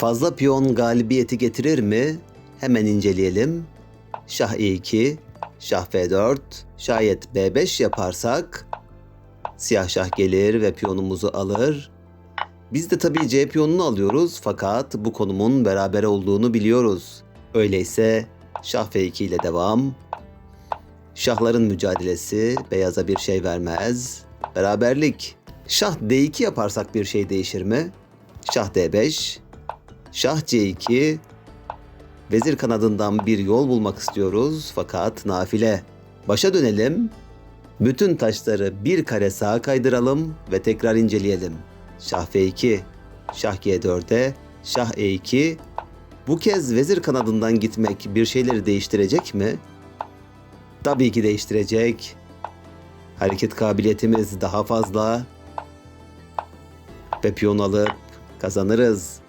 Fazla piyon galibiyeti getirir mi? Hemen inceleyelim. Şah E2, Şah F4, şayet B5 yaparsak siyah şah gelir ve piyonumuzu alır. Biz de tabii C piyonunu alıyoruz fakat bu konumun beraber olduğunu biliyoruz. Öyleyse Şah F2 ile devam. Şahların mücadelesi beyaza bir şey vermez. Beraberlik. Şah D2 yaparsak bir şey değişir mi? Şah D5, Şah C2, Vezir kanadından bir yol bulmak istiyoruz fakat nafile. Başa dönelim. Bütün taşları bir kare sağa kaydıralım ve tekrar inceleyelim. Şah F2, Şah G4'e, Şah E2. Bu kez vezir kanadından gitmek bir şeyleri değiştirecek mi? Tabii ki değiştirecek. Hareket kabiliyetimiz daha fazla. Ve piyon alıp kazanırız.